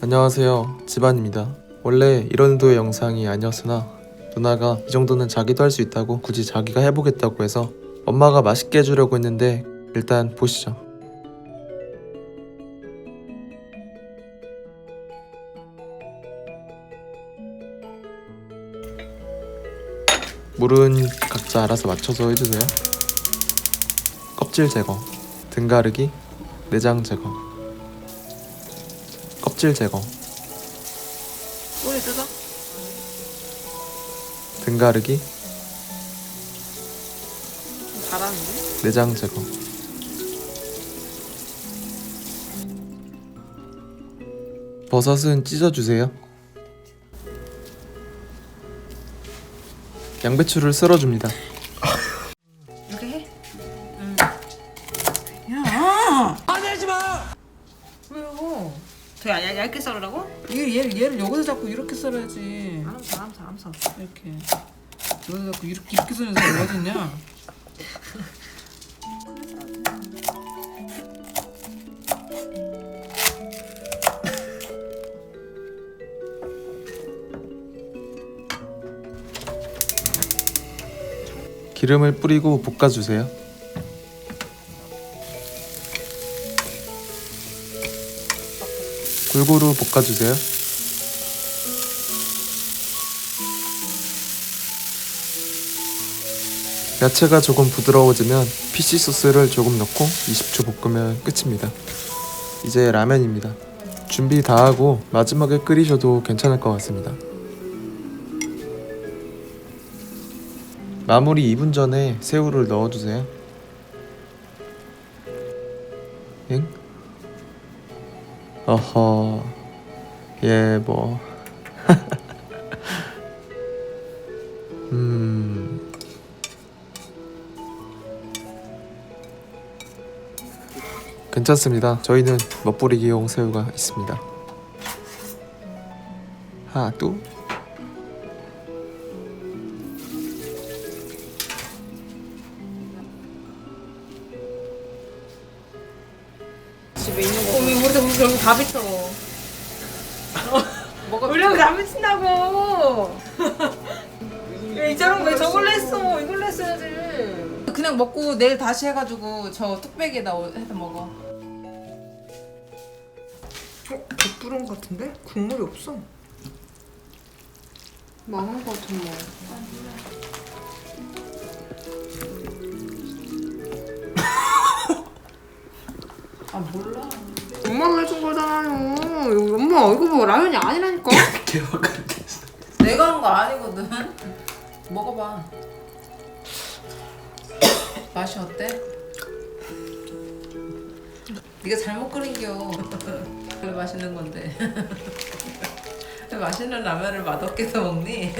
안녕하세요. 집안입니다. 원래 이런 도의 영상이 아니었으나 누나가 이 정도는 자기도 할 수 있다고 굳이 자기가 해보겠다고 해서 엄마가 맛있게 해주려고 했는데 일단 보시죠. 물은 각자 알아서 맞춰서 해주세요. 껍질 제거, 등 가르기, 내장 제거, 껍질 제거, 꼬리 뜯어? 등 가르기, 잘하는데? 내장 제거. 버섯은 찢어주세요. 양배추를 썰어줍니다. 이렇게 해? 응. 야! 화내지 마! 왜요? 더 얇, 얇- 얇게 썰으라고? 얘, 얘를, 얘를 여기서 잡고 이렇게 썰어야지. 알았어, 알았어, 알았어. 이렇게. 여기서 잡고 이렇게, 이렇게 사람이 어딨냐? 기름을 뿌리고 볶아주세요. 골고루 볶아주세요. 야채가 조금 부드러워지면 피시 소스를 조금 넣고 20초 볶으면 끝입니다. 이제 라면입니다. 준비 다 하고 마지막에 끓이셔도 괜찮을 것 같습니다. 마무리 2분 전에 새우를 넣어주세요. 응? 어허, 예, 뭐. 음. 괜찮습니다. 저희는 멋부리기용 새우가 있습니다. 하나, 둘. 집에 있는 거. 우리 우리 우리 여기 다 비쳐. 뭐가 우리 여기 다 비친다고. 왜 이처럼 왜 저걸 냈어? 이걸 냈어야지. 그냥 먹고 내일 다시 해가지고 저 뚝배기에다 오- 해서 먹어. 어? 백부른 같은데? 국물이 없어. 망한 거 같은 뭐. 몰라. 엄마가 해준 거잖아요. 이거 엄마 이거 뭐 라면이 아니라니까. 내가 한 거 아니거든. 먹어봐. 맛이 어때? 네가 잘못 끓인겨. 왜 맛있는 건데? 왜 맛있는 라면을 맛없게 해서 먹니?